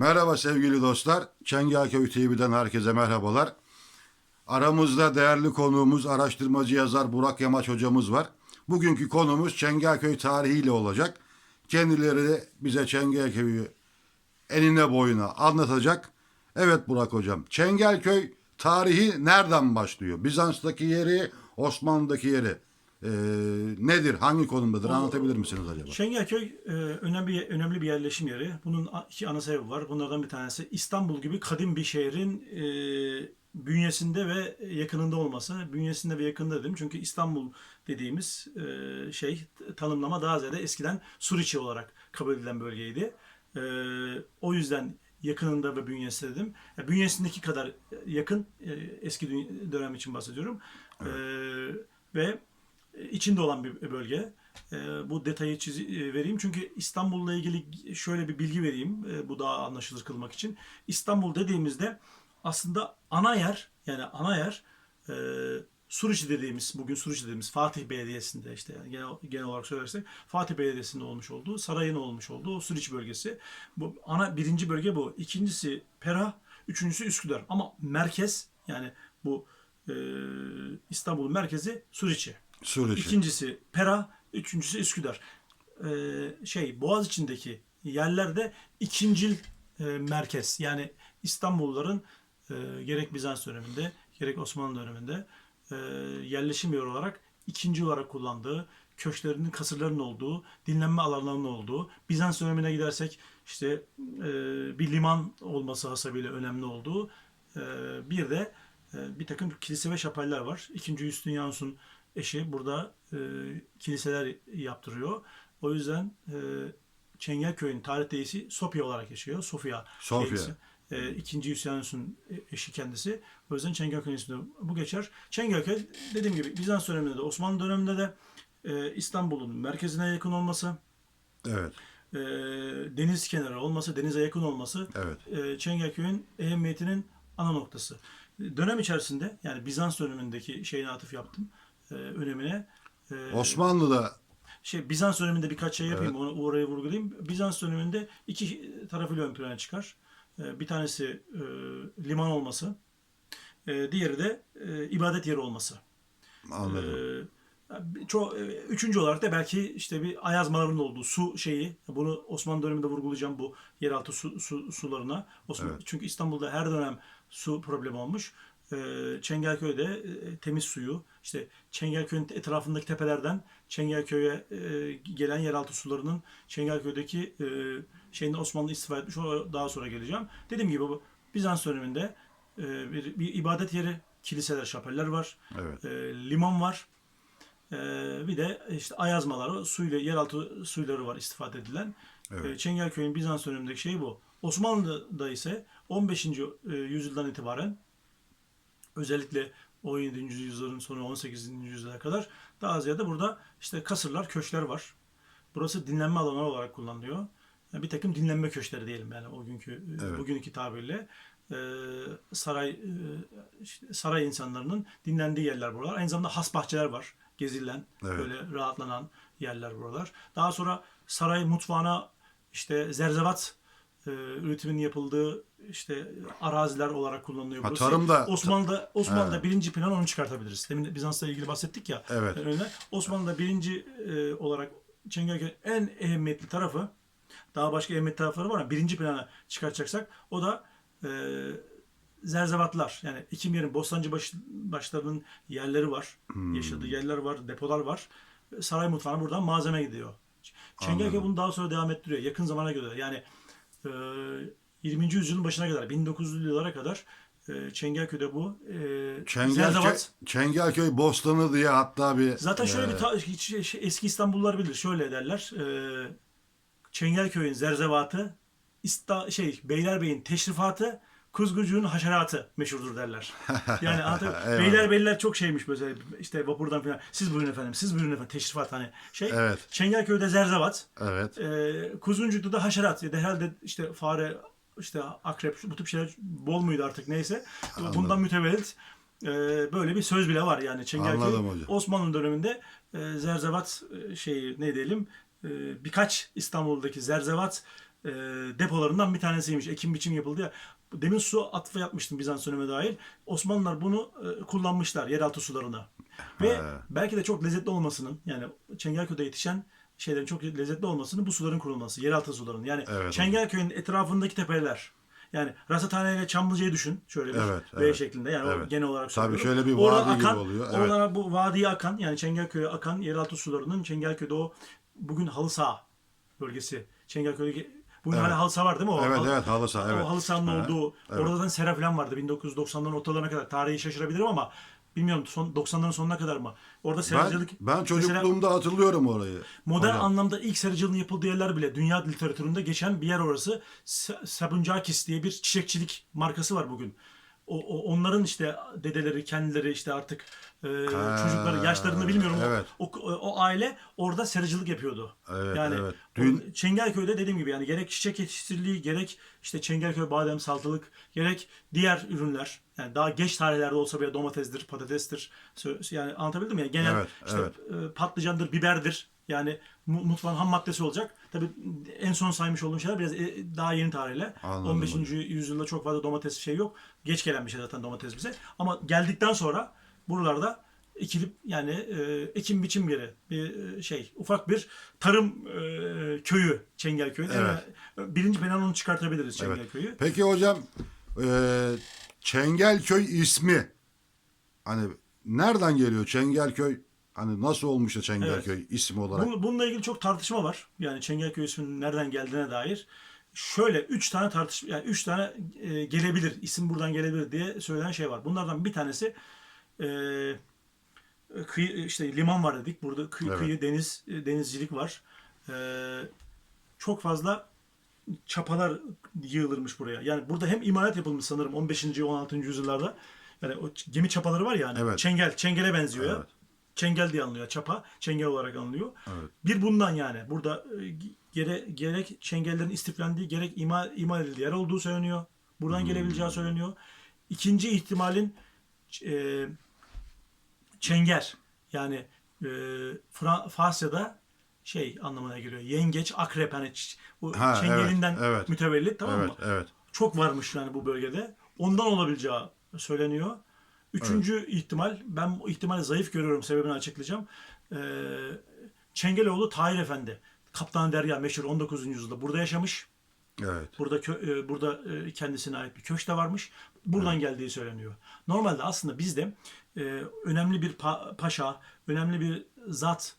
Merhaba sevgili dostlar. Çengelköy TV'den herkese merhabalar. Aramızda değerli konuğumuz araştırmacı yazar Burak Yamaç hocamız var. Bugünkü konumuz Çengelköy tarihiyle olacak. Kendileri de bize Çengelköy'ü enine boyuna anlatacak. Evet Burak hocam. Çengelköy tarihi nereden başlıyor? Bizans'taki yeri, Osmanlı'daki yeri ee, nedir? Hangi konumdadır? Anlatabilir misiniz acaba? Şengelköy e, önemli önemli bir yerleşim yeri. Bunun iki ana sebebi var. Bunlardan bir tanesi İstanbul gibi kadim bir şehrin e, bünyesinde ve yakınında olması. Bünyesinde ve yakınında dedim. Çünkü İstanbul dediğimiz e, şey tanımlama daha ziyade eskiden Suriçi olarak kabul edilen bölgeydi. E, o yüzden yakınında ve bünyesinde dedim. Ya, bünyesindeki kadar yakın e, eski dönem için bahsediyorum. E, ve içinde olan bir bölge. E, bu detayı çizi, e, vereyim çünkü İstanbul'la ilgili şöyle bir bilgi vereyim e, bu daha anlaşılır kılmak için. İstanbul dediğimizde aslında ana yer yani ana yer e, Suriçi dediğimiz bugün Suriçi dediğimiz Fatih Belediyesi'nde işte yani genel, genel olarak söylersek Fatih Belediyesi'nde olmuş olduğu sarayın olmuş olduğu Suriç bölgesi. Bu ana birinci bölge bu. İkincisi Pera, üçüncüsü Üsküdar. Ama merkez yani bu e, İstanbul'un merkezi Suriçi. Suriçi. İkincisi Pera, üçüncüsü Üsküdar. Ee, şey Boğaz içindeki yerlerde ikincil e, merkez. Yani İstanbulluların e, gerek Bizans döneminde gerek Osmanlı döneminde e, yerleşim yeri olarak ikinci olarak kullandığı, köşklerinin, kasırlarının olduğu, dinlenme alanlarının olduğu, Bizans dönemine gidersek işte e, bir liman olması hasabıyla önemli olduğu, e, bir de e, bir takım kilise ve şapaller var. İkinci Hüsnü Yansun eşi burada e, kiliseler yaptırıyor. O yüzden e, Çengelköy'ün tarihteyisi Sofya olarak geçiyor. Sofya. Sofya. şeysi. E, ikinci Hüsnü'nün eşi kendisi. O yüzden Çengelköy'ün ismi bu geçer. Çengelköy dediğim gibi Bizans döneminde de Osmanlı döneminde de e, İstanbul'un merkezine yakın olması, Evet. e, deniz kenarı olması, denize yakın olması Evet. e, Çengelköy'ün ehemmiyetinin ana noktası. Dönem içerisinde yani Bizans dönemindeki şeyine atıf yaptım e, önemine. E, Osmanlı'da şey Bizans döneminde birkaç şey yapayım onu oraya vurgulayayım. Bizans döneminde iki tarafıyla ön plana çıkar. E, bir tanesi e, liman olması, e, diğeri de e, ibadet yeri olması. anladım. Ee, çok üçüncü olarak da belki işte bir ayazmaların olduğu su şeyi bunu Osmanlı döneminde vurgulayacağım bu yeraltı su, su sularına. Osmanlı, Evet. Çünkü İstanbul'da her dönem su problemi olmuş. Ee, Çengelköy'de e, temiz suyu işte Çengelköy'ün etrafındaki tepelerden Çengelköy'e e, gelen yeraltı sularının Çengelköy'deki e, şeyini Osmanlı istifa etmiş. O daha sonra geleceğim. Dediğim gibi bu Bizans döneminde bir, bir ibadet yeri, kiliseler, şapeller var. Evet. Liman var. Bir de işte ayazmaları, suyla yeraltı suyları var istifade edilen. Evet. Çengelköy'ün Bizans dönemindeki şey bu. Osmanlı'da ise 15. e, yüzyıldan itibaren özellikle 17. yüzyılın sonu 18. yüzyıla kadar daha ziyade burada işte kasırlar, köşkler var. Burası dinlenme alanı olarak kullanılıyor. Yani bir takım dinlenme köşkleri diyelim yani o günkü Evet. bugünkü tabirle e, saray e, işte saray insanlarının dinlendiği yerler buralar. Aynı zamanda has bahçeler var. Gezilen, Evet. böyle rahatlanan yerler buralar. Daha sonra saray mutfağına işte zerzevat e, üretiminin yapıldığı işte araziler olarak kullanılıyor. Ha, burası. tarımda- Osmanlı'da Osmanlı'da birinci plan onu çıkartabiliriz. Demin Bizans'la ilgili bahsettik ya. Evet. Öyle. Osmanlı'da birinci e, olarak Çengelköy en ehemmiyetli tarafı daha başka ehemmiyetli tarafları var ama birinci plana çıkartacaksak o da e, zerzevatlar. Yani ekim yerin Bostancı baş, başlarının yerleri var. Hmm. Yaşadığı yerler var, depolar var. Saray mutfağına buradan malzeme gidiyor. Çengelköy bunu daha sonra devam ettiriyor. Yakın zamana göre yani e, 20. yüzyılın başına kadar 1900'lü yıllara kadar e, Çengelköy'de bu e, Çengelköy, zerzevat Çengelköy Bostanı diye hatta bir Zaten şöyle e, bir ta- hiç- şey- eski İstanbullular bilir. Şöyle derler. E, Çengelköy'ün zerzevatı, İsta, şey Beylerbeyi'nin teşrifatı, Kuzgucuğun haşeratı meşhurdur derler. Yani. Eyvallah. Beylerbeyliler çok şeymiş böyle işte vapurdan falan. Siz buyurun efendim, siz buyurun efendim. Teşrifat hani şey. Evet. Çengelköy'de zerzevat, evet. e, Kuzguncuk'ta da haşerat. Ya da herhalde işte fare, işte akrep, bu tip şeyler bol muydu artık neyse. Bundan mütevellit e, böyle bir söz bile var yani Çengelköy. Anladım. Osmanlı döneminde e, zerzevat e, şeyi ne diyelim e, birkaç İstanbul'daki zerzevat e, depolarından bir tanesiymiş. Ekim biçim yapıldı ya. Demin su atfı yapmıştım Bizans döneme dair. Osmanlılar bunu e, kullanmışlar yeraltı sularına. Ve He. belki de çok lezzetli olmasının yani Çengelköy'de yetişen şeylerin çok lezzetli olmasının bu suların kurulması. Yeraltı sularının. Yani Evet, Çengelköy'ün etrafındaki tepeler. Yani Rasathane ile Çamlıca'yı düşün. Şöyle bir Evet, V evet, şeklinde. Yani evet. genel olarak Tabii şöyle bir Orada vadi gibi akan, oluyor, evet. Oralara bu vadiye akan yani Çengelköy'e akan yeraltı sularının Çengelköy'de o bugün halı saha bölgesi. Çengelköy'de bugün Evet. hala halı saha var değil mi? O, Evet halı- evet halı saha evet. o halı sahanın Ha, olduğu, evet. orada da sera falan vardı 1990'ların ortalarına kadar. Tarihi şaşırabilirim ama bilmiyorum son 90'ların sonuna kadar mı? Orada Ben, seracılık ben mesela çocukluğumda hatırlıyorum orayı. modern Hocam. anlamda ilk seracılığın yapıldığı yerler bile dünya literatüründe geçen bir yer orası. Sa- Sabuncakis diye bir çiçekçilik markası var bugün. O, o- onların işte dedeleri, kendileri işte artık e, çocukları, yaşlarını bilmiyorum. O- evet. O, o, aile orada seracılık yapıyordu. Evet, yani evet. Dün- Çengelköy'de dediğim gibi yani gerek çiçek yetiştiriliği, gerek işte Çengelköy badem salatalık, gerek diğer ürünler. Yani daha geç tarihlerde olsa bile domatesdir, patatestir. Yani anlatabildim mi? Yani genel Evet, işte evet. e, patlıcandır, biberdir. Yani mu- mutfağın ham maddesi olacak. Tabii en son saymış olduğum şeyler biraz e, daha yeni tarihle. Anladım 15. hocam. yüzyılda çok fazla domates şey yok. Geç gelen bir şey zaten domates bize. Ama geldikten sonra buralarda ekilip yani e, ekim biçim yeri bir e, şey ufak bir tarım e, köyü Çengelköy. Evet. Yani, birinci plan onu çıkartabiliriz Evet. Çengelköy'ü. Peki hocam e, Çengelköy ismi hani nereden geliyor Çengelköy? Hani nasıl olmuş da Çengelköy ismi olarak? Bu- Bununla ilgili çok tartışma var. Yani Çengelköy isminin nereden geldiğine dair. Şöyle üç tane tartışma, yani üç tane e, gelebilir, isim buradan gelebilir diye söylenen şey var. Bunlardan bir tanesi e, kıyı, işte liman var dedik. Burada kıyı, Evet. kıyı deniz, e, denizcilik var. E, çok fazla çapalar yığılırmış buraya. Yani burada hem imalat yapılmış sanırım 15. 16. yüzyıllarda. Yani o gemi çapaları var yani. Evet. Çengel, çengele benziyor ya. Evet. Çengel diye anılıyor. Çapa, çengel olarak anılıyor. Evet. Bir bundan yani. Burada e, gere, gerek çengellerin istiflendiği, gerek ima, ima edildiği yer olduğu söyleniyor. Buradan gelebileceği söyleniyor. İkinci ihtimalin e, çenger. Yani e, Fra- Farsça'da şey anlamına geliyor. Yengeç, akrep hani ç- bu Ha, çengelinden evet, evet. mütevellit tamam evet, mı? evet. çok varmış yani bu bölgede. Ondan olabileceği söyleniyor. Üçüncü ihtimal, ben bu ihtimali zayıf görüyorum, sebebini açıklayacağım. Ee, Çengeloğlu Tahir Efendi, Kaptan Derya meşhur 19. yüzyılda burada yaşamış. Evet. Burada kö- e, burada e, kendisine ait bir köşk de varmış. Buradan geldiği söyleniyor. Normalde aslında bizde e, önemli bir pa- paşa, önemli bir zat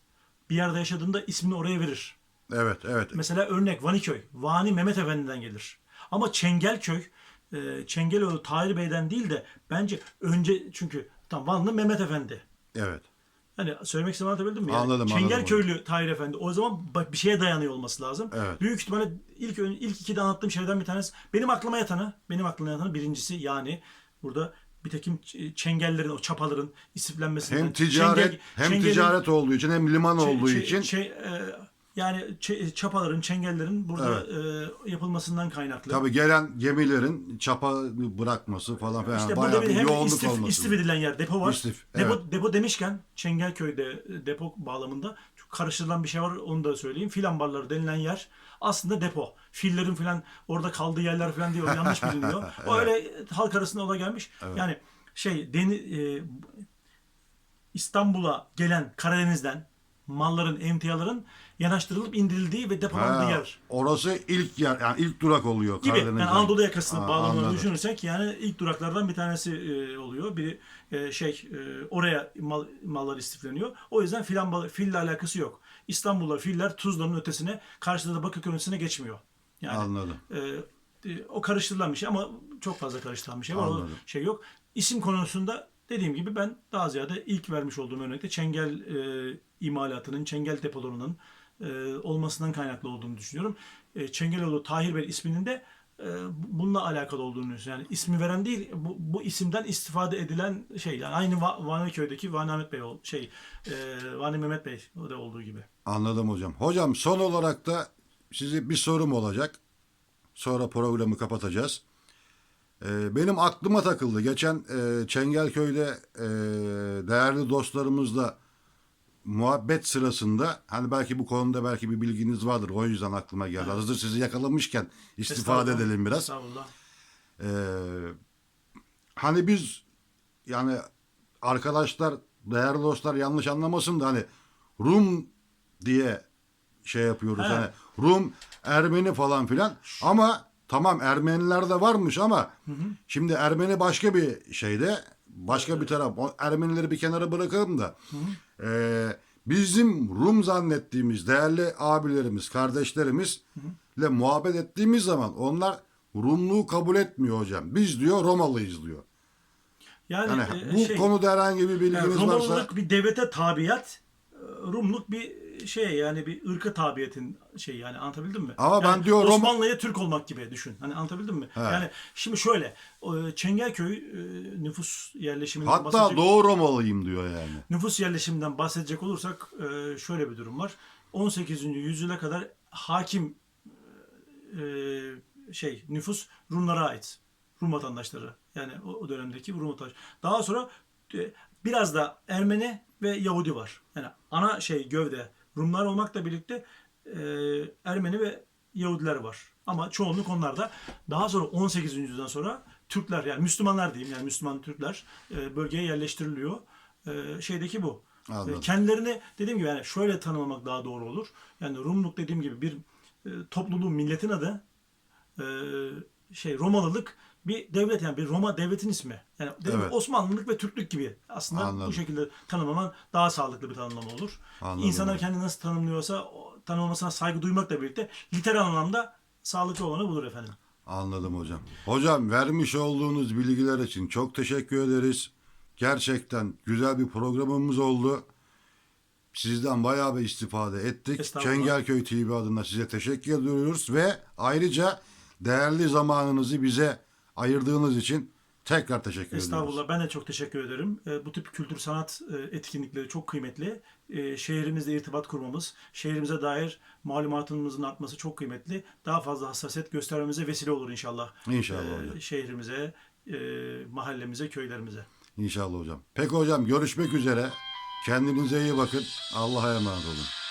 bir yerde yaşadığında ismini oraya verir. Evet, evet. Mesela örnek Vaniköy. Vani Mehmet Efendi'den gelir. Ama Çengelköy Çengeloğlu Tahir Bey'den değil de bence önce çünkü tam Vanlı Mehmet Efendi. Evet. Hani söylemek istediğimi anlatabildim mi? Yani Anladım, anladım Çengelköylü Tahir Efendi. O zaman bak bir şeye dayanıyor olması lazım. Evet. Büyük ihtimalle ilk ilk iki de anlattığım şeylerden bir tanesi benim aklıma yatanı, benim aklıma yatanı birincisi yani burada bir takım çengellerin, o çapaların istiflenmesinden. Hem ticaret çengel- hem çengelin- ticaret olduğu için hem liman olduğu için şey, e, yani çapaların, çengellerin burada e, yapılmasından kaynaklı. tabii gelen gemilerin çapa bırakması falan filan İşte bayağı burada bir bir hem yoğunluk istif, olması. istif edilen yer depo var. İstif, depo, evet. depo demişken Çengelköy'de e, depo bağlamında çok karıştırılan bir şey var onu da söyleyeyim. Fil ambarları denilen yer aslında depo. Fillerin falan orada kaldığı yerler falan diye o yanlış biliniyor. O öyle halk arasında o da gelmiş. Yani şey deni, e, İstanbul'a gelen Karadeniz'den malların, emtiaların yanaştırılıp indirildiği ve depolandığı Ha, yer orası ilk yer yani ilk durak oluyor gibi. Karadeniz'den. Yani Anadolu yakasını Ha, bağlamını anladım. düşünürsek yani ilk duraklardan bir tanesi e, oluyor. Bir e, şey e, oraya mal, mallar istifleniyor. O yüzden filan fille alakası yok. İstanbul'da filler Tuzla'nın ötesine, karşıda da Bakırköy ötesine geçmiyor. Yani Anladım. e, e, o karıştırılan bir şey ama çok fazla karıştırılan bir şey var. O Anladım. şey yok. İsim konusunda dediğim gibi ben daha ziyade ilk vermiş olduğum örnekte Çengel e, imalatının, Çengel depolarının e, olmasından kaynaklı olduğunu düşünüyorum. E, Çengeloğlu Tahir Bey isminin de e, bununla alakalı olduğunu düşünüyorum. Yani ismi veren değil, bu, bu isimden istifade edilen şey. Yani aynı Va- Vaneköy'deki Vani Ahmet Bey şey, e, Vani Mehmet Bey de olduğu gibi. Anladım hocam. Hocam son olarak da size bir sorum olacak. Sonra programı kapatacağız. Ee, benim aklıma takıldı. Geçen e, Çengelköy'de e, değerli dostlarımızla muhabbet sırasında hani belki bu konuda belki bir bilginiz vardır. O yüzden aklıma geldi. Hazır sizi yakalamışken istifade edelim biraz. Estağfurullah. Ee, hani biz yani arkadaşlar, değerli dostlar yanlış anlamasın da hani Rum diye şey yapıyoruz. He. Hani Rum, Ermeni falan filan. Ama tamam Ermeniler de varmış ama şimdi Ermeni başka bir şeyde, başka bir taraf. Ermenileri bir kenara bırakalım da. Ee, bizim Rum zannettiğimiz değerli abilerimiz, kardeşlerimizle muhabbet ettiğimiz zaman onlar Rumluğu kabul etmiyor hocam. Biz diyor Romalıyız diyor. Yani, Yani e, bu şey, konuda herhangi bir bilginiz yani varsa Romalılık bir devlete tabiat, e, Rumluk bir şey yani bir ırkı tabiatin şey yani anlatabildim mi? Ama ben Yani diyor Roma- Osmanlı'ya Türk olmak gibi düşün. Hani anlatabildim mi? Yani şimdi şöyle Çengelköy e, nüfus yerleşiminden hatta bahsedecek, Doğu Romalıyım diyor yani. nüfus yerleşiminden bahsedecek olursak e, şöyle bir durum var. 18. yüzyıla kadar hakim e, şey nüfus Rumlara ait. Rum vatandaşları. Yani o, dönemdeki Rum vatandaş. Daha sonra biraz da Ermeni ve Yahudi var. Yani ana şey gövde Rumlar olmakla birlikte e, Ermeni ve Yahudiler var. Ama çoğunluk onlarda. Daha sonra 18. yüzyıldan sonra Türkler yani Müslümanlar diyeyim yani Müslüman Türkler e, bölgeye yerleştiriliyor. E, şeydeki bu. Anladım. E, kendilerini dediğim gibi yani şöyle tanımlamak daha doğru olur. Yani Rumluk dediğim gibi bir e, topluluğun milletin adı e, şey Romalılık bir devlet yani bir Roma devletin ismi. Yani Evet. Osmanlılık ve Türklük gibi aslında Anladım. bu şekilde tanımlaman daha sağlıklı bir tanımlama olur. Anladım İnsanlar kendini nasıl tanımlıyorsa tanımlamasına saygı duymakla birlikte literal anlamda sağlıklı olanı bulur efendim. Anladım hocam. Hocam vermiş olduğunuz bilgiler için çok teşekkür ederiz. Gerçekten güzel bir programımız oldu. Sizden bayağı bir istifade ettik. Çengelköy TV adına size teşekkür ediyoruz ve ayrıca değerli zamanınızı bize ayırdığınız için tekrar teşekkür ediyoruz. Estağfurullah. Ben de çok teşekkür ederim. E, Bu tip kültür sanat e, etkinlikleri çok kıymetli. E, Şehrimizle irtibat kurmamız, şehrimize dair malumatımızın artması çok kıymetli. Daha fazla hassasiyet göstermemize vesile olur inşallah. İnşallah E, hocam. Şehrimize, e, mahallemize, köylerimize. İnşallah hocam. Peki hocam görüşmek üzere. Kendinize iyi bakın. Allah'a emanet olun.